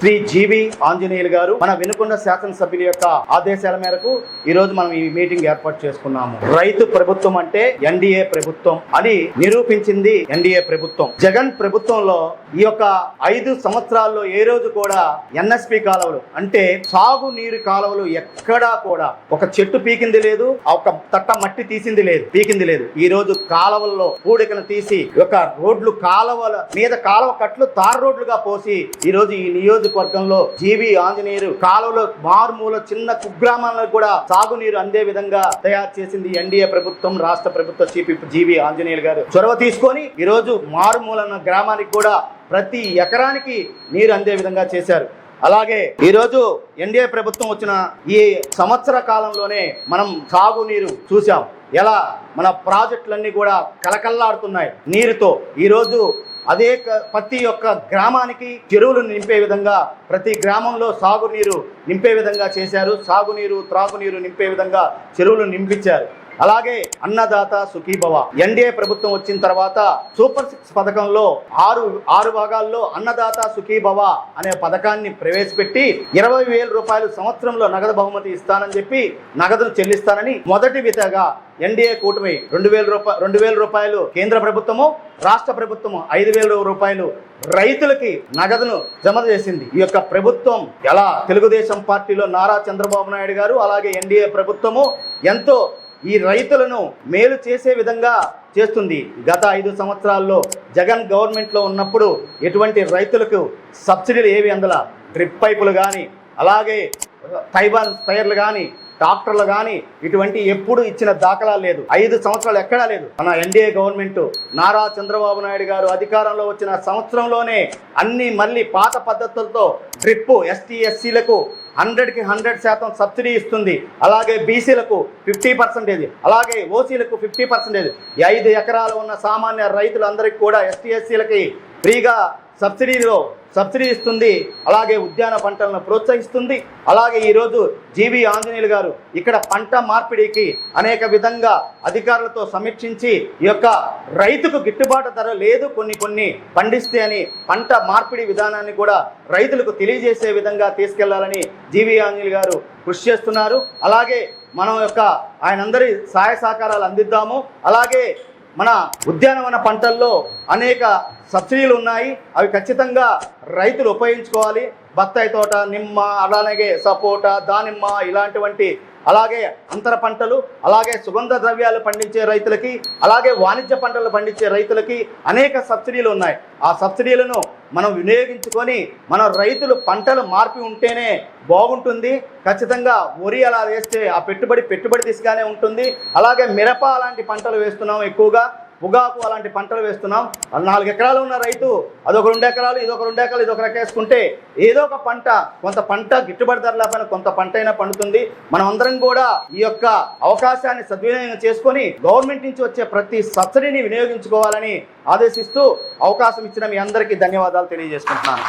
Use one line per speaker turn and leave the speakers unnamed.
శ్రీ జీవి ఆంజనేయులు గారు మన వినుకొండ శాసనసభ్యుల యొక్క ఆదేశాల మేరకు ఈ రోజు మనం ఈ మీటింగ్ ఏర్పాటు చేసుకున్నాము. రైతు ప్రభుత్వం అంటే ఎన్డీఏ ప్రభుత్వం అని నిరూపించింది ఎన్డీఏ ప్రభుత్వం. జగన్ ప్రభుత్వంలో ఈ యొక్క ఐదు సంవత్సరాల్లో ఏ రోజు కూడా ఎన్ఎస్పి కాలువలు అంటే సాగు నీరు కాలువలు ఎక్కడా కూడా ఒక చెట్టు పీకింది లేదు ఒక తట్ట మట్టి తీసింది లేదు పీకింది లేదు. ఈ రోజు కాలువల్లో పూడికను తీసి ఒక రోడ్లు కాలువల మీద కాలువ కట్లు తార్ రోడ్లుగా పోసి ఈ రోజు ఈ నియోజకవర్గంలో జీవి ఆంజనేయులు కాలువలో మారుమూల చిన్న కుగ్రామాలకు కూడా సాగునీరు అందే విధంగా తయారు చేసింది ఎన్డీఏ ప్రభుత్వం రాష్ట్ర ప్రభుత్వ చీఫ్ జీవి ఆంజనేయులు గారు. చొరవ తీసుకొని ఈరోజు రోజు మారుమూల గ్రామానికి కూడా ప్రతి ఎకరానికి నీరు అందే విధంగా చేశారు. అలాగే ఈరోజు ఎన్డీఏ ప్రభుత్వం వచ్చిన ఈ సంవత్సర కాలంలోనే మనం సాగునీరు చూసాం ఎలా? మన ప్రాజెక్టులన్నీ కూడా కలకల్లాడుతున్నాయి నీరుతో ఈరోజు అదే క- ప్రతి ఒక్క గ్రామానికి చెరువులు నింపే విధంగా ప్రతి గ్రామంలో సాగునీరు నింపే విధంగా చేశారు. సాగునీరు త్రాగునీరు నింపే విధంగా చెరువులు నింపించారు. అలాగే అన్నదాత సుఖీభవ. ఎన్డీఏ ప్రభుత్వం వచ్చిన తర్వాత సూపర్ సిక్స్ పథకంలో ఆరు ఆరు భాగాల్లో అన్నదాత సుఖీభవ అనే పథకాన్ని ప్రవేశపెట్టి ఇరవై వేల రూపాయలు సంవత్సరంలో నగదు బహుమతి ఇస్తానని చెప్పి నగదును చెల్లిస్తానని మొదటి విధంగా ఎన్డీఏ కూటమి రెండు వేల రూపాయ రెండు వేల రూపాయలు కేంద్ర ప్రభుత్వము రాష్ట్ర ప్రభుత్వము ఐదు వేల రూపాయలు రైతులకి నగదును జమ చేసింది. ఈ యొక్క ప్రభుత్వం ఎలా తెలుగుదేశం పార్టీలో నారా చంద్రబాబు నాయుడు గారు అలాగే ఎన్డీఏ ప్రభుత్వము ఎంతో ఈ రైతులను మేలు చేసే విధంగా చేస్తుంది. గత ఐదు సంవత్సరాల్లో జగన్ గవర్నమెంట్లో ఉన్నప్పుడు ఎటువంటి రైతులకు సబ్సిడీలు ఏవి అందల? డ్రిప్ పైపులు కానీ అలాగే టైబాన్ టైర్లు కానీ డాక్టర్లు కానీ ఇటువంటి ఎప్పుడు ఇచ్చిన దాఖలా లేదు. ఐదు సంవత్సరాలు ఎక్కడా లేదు. మన ఎన్డీఏ గవర్నమెంట్ నారా చంద్రబాబు నాయుడు గారు అధికారంలో వచ్చిన సంవత్సరంలోనే అన్ని మళ్ళీ పాత పద్ధతులతో డ్రిప్ ఎస్టీ ఎస్సీలకు హండ్రెడ్కి హండ్రెడ్ శాతం సబ్సిడీ ఇస్తుంది. అలాగే బీసీలకు ఫిఫ్టీ పర్సెంటేజ్ అలాగే ఓసీలకు ఫిఫ్టీ పర్సెంటేజ్. ఐదు ఎకరాలు ఉన్న సామాన్య రైతులందరికీ కూడా ఎస్టీ ఎస్సీలకి ఫ్రీగా సబ్సిడీలో సబ్సిడీ ఇస్తుంది అలాగే ఉద్యాన పంటలను ప్రోత్సహిస్తుంది. అలాగే ఈరోజు జీవి ఆంజనేయులు గారు ఇక్కడ పంట మార్పిడికి అనేక విధంగా అధికారులతో సమీక్షించి ఈ యొక్క రైతుకు గిట్టుబాటు ధర లేదు కొన్ని కొన్ని పండిస్తే అని పంట మార్పిడి విధానాన్ని కూడా రైతులకు తెలియజేసే విధంగా తీసుకెళ్ళాలని జీవి ఆంజనేయులు గారు కృషి చేస్తున్నారు. అలాగే మనం యొక్క ఆయనందరి సహాయ సహకారాలు అందిద్దాము. అలాగే మన ఉద్యానవన పంటల్లో అనేక సబ్సిడీలు ఉన్నాయి. అవి ఖచ్చితంగా రైతులు ఉపయోగించుకోవాలి. బత్తాయి తోట నిమ్మ అలాగే సపోటా దానిమ్మ ఇలాంటివంటి అలాగే అంతర పంటలు అలాగే సుగంధ ద్రవ్యాలు పండించే రైతులకి అలాగే వాణిజ్య పంటలు పండించే రైతులకి అనేక సబ్సిడీలు ఉన్నాయి. ఆ సబ్సిడీలను మనం వినియోగించుకొని మన రైతులు పంటలు మార్పి ఉంటేనే బాగుంటుంది. ఖచ్చితంగా వరి అలా వేస్తే ఆ పెట్టుబడి పెట్టుబడి దిశగానే ఉంటుంది. అలాగే మిరప అలాంటి పంటలు వేస్తున్నాం ఎక్కువగా. పొగాకు అలాంటి పంటలు వేస్తున్నాం. నాలుగు ఎకరాలు ఉన్న రైతు అదొక రెండు ఎకరాలు ఇదొక రెండు ఎకరాలు ఇదొక రకేసుకుంటే వేసుకుంటే ఏదో ఒక పంట కొంత పంట గిట్టుబడి ధర లేకపోయినా కొంత పంట అయినా పండుతుంది. మనం అందరం కూడా ఈ యొక్క అవకాశాన్ని సద్వినియోగం చేసుకొని గవర్నమెంట్ నుంచి వచ్చే ప్రతి సబ్సిడీని వినియోగించుకోవాలని ఆదేశిస్తూ అవకాశం ఇచ్చిన మీ అందరికీ ధన్యవాదాలు తెలియజేసుకుంటున్నాను.